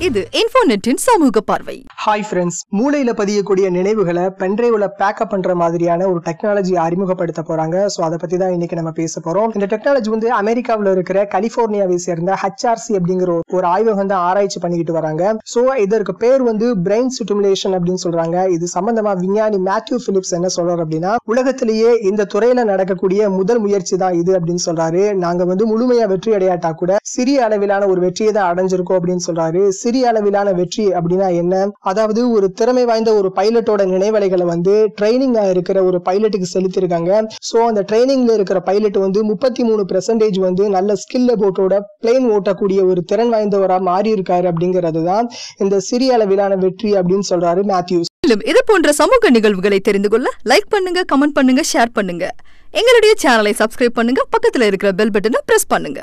இது இன்ஃபோநெட்டின் சமூக பார்வை. ஹாய் ஃப்ரெண்ட்ஸ் மூளையில பதியக்கூடிய நினைவுகளை பென்ட்ரைவ்ல பேக்கப் பண்ற மாதிரியான ஒரு டெக்னாலஜி அறிமுகப்படுத்த போறாங்க. ஸோ அதை பத்தி தான் இன்னைக்கு நம்ம பேச போறோம். இந்த டெக்னாலஜி வந்து அமெரிக்காவில் இருக்கிற கலிபோர்னியாவை சேர்ந்த ஹெச்ஆர்சி அப்படிங்கிற ஒரு- ஆய்வகம் தான் ஆராய்ச்சி பண்ணிக்கிட்டு வராங்க. ஸோ இதற்கு பேர் வந்து பிரெயின் ஸ்டிமுலேஷன் அப்படின்னு சொல்றாங்க. இது சம்பந்தமா விஞ்ஞானி மேத்யூ பிலிப்ஸ் என்ன சொல்றாரு அப்படின்னா உலகத்திலேயே இந்த துறையில நடக்கக்கூடிய முதல் முயற்சி தான் இது அப்படின்னு சொல்றாரு. நாங்க வந்து முழுமையா வெற்றி அடையாட்டா கூட சிறிய அளவிலான ஒரு வெற்றியை தான் அடைஞ்சிருக்கோம் அப்படின்னு சொல்றாரு. சிறிய அளவிலான வெற்றி அப்படின்னா என்ன? அதாவது ஒரு திறமை வாய்ந்த ஒரு பைலட்டோட நினைவலைகளை வந்து ட்ரைனிங்கா இருக்கிற ஒரு பைலட்டுக்கு செலுத்திருக்காங்க ஸோ அந்த ட்ரைனிங்ல இருக்கிற பைலட் வந்து முப்பத்தி மூணு பெர்சன்டேஜ் வந்து நல்ல ஸ்கில் போட்டோட பிளேன் ஓட்டக்கூடிய ஒரு திறன் வாய்ந்தவரா மாறி இருக்காரு அப்படிங்கிறது தான் இந்த சிறிய அளவிலான வெற்றி அப்படின்னு சொல்றாரு மேத்யூஸ் மேலும் இது போன்ற சமூக நிகழ்வுகளை தெரிந்து கொள்ள லைக் பண்ணுங்க கமெண்ட் பண்ணுங்க ஷேர் பண்ணுங்க. எங்களுடைய சேனலை சப்ஸ்கிரைப் பண்ணுங்க பக்கத்துல இருக்கிற பெல் பட்டனை பிரஸ் பண்ணுங்க.